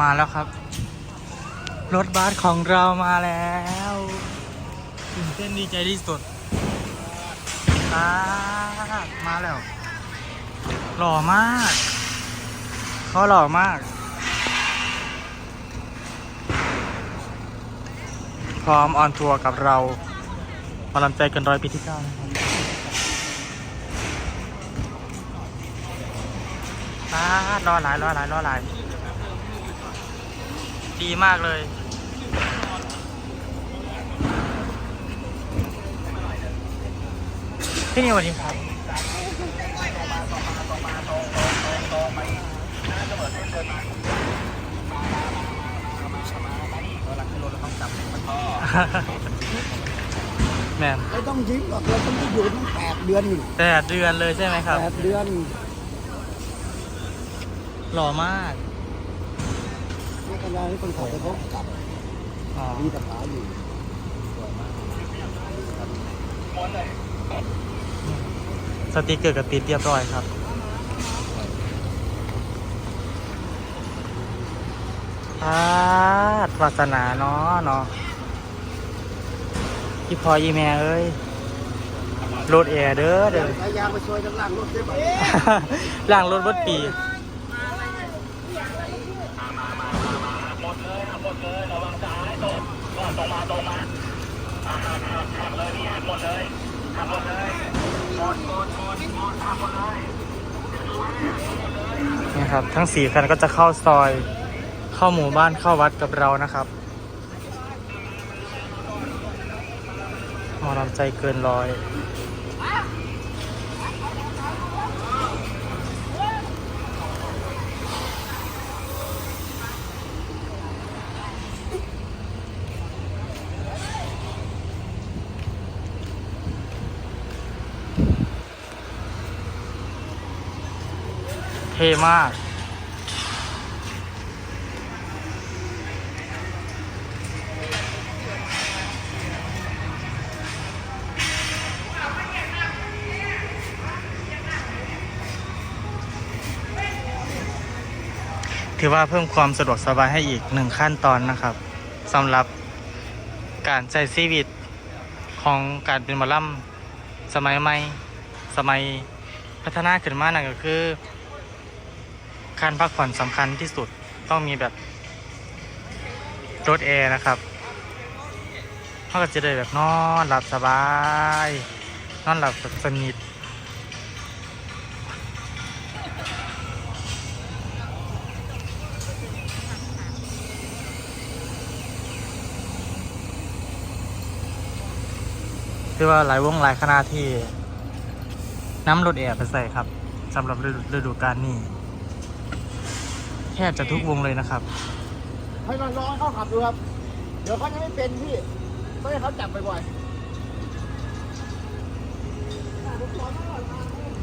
มาแล้วครับ รถบัสของเรามาแล้วตื่นเต้นดีใจที่สุดอ่ามาแล้ว หล่อมากเขาหล่อมาก พร้อมออนทัวร์กับเรามาลำใจกันร้อยปีที่เก้านะครับอ่ารอหลายรอหลายรอหลาย ดีมากเลย พี่นิวสวัสดีครับแมนไม่ต้องยิ้มหรอกเราต้องอยู่ตั้งแปดเดือนนี่แปดเดือนเลยใช่ไหมครับ แปดเดือน หล่อมาก นักการที่คนขับไปพบกับอ๋อมีตะขาอยู่สติกเกอร์กับติดเรียบร้อยครับอาดวาสนาเนาะเนาะพี่พอยีแม่เอ้ยรถแอร์เด้อเด้อ พยายามไปช่วยด้านล่างรถได้ไหม ล่างรถบดปี นี่ครับ ทั้งสี่คันก็จะเข้าซอย เข้าหมู่บ้านเข้าวัดกับเรานะครับหมอลำใจเกินร้อย เท่มาก ถือว่าเพิ่มความสะดวกสบายให้อีกหนึ่งขั้นตอนนะครับสำหรับการใช้ชีวิตของการเป็นมอลำสมัยใหม่ สมัยพัฒนาขึ้นมานั่นก็คือ การพักผ่อนสำคัญที่สุดต้องมีแบบรถแอร์นะครับเขาก็จะได้แบบนอนหลับสบาย นอนหลับแบบสนิทคือว่าหลายวงหลายคณะที่น้ำรถแอร์ไปใส่ครับสำหรับฤดูกาลนี้ แทบจะทุกวงเลยนะครับ ให้มันร้องเขาขับดูครับ เดี๋ยวเขาจะไม่เป็นพี่ต้องให้เขาจับบ่อยๆ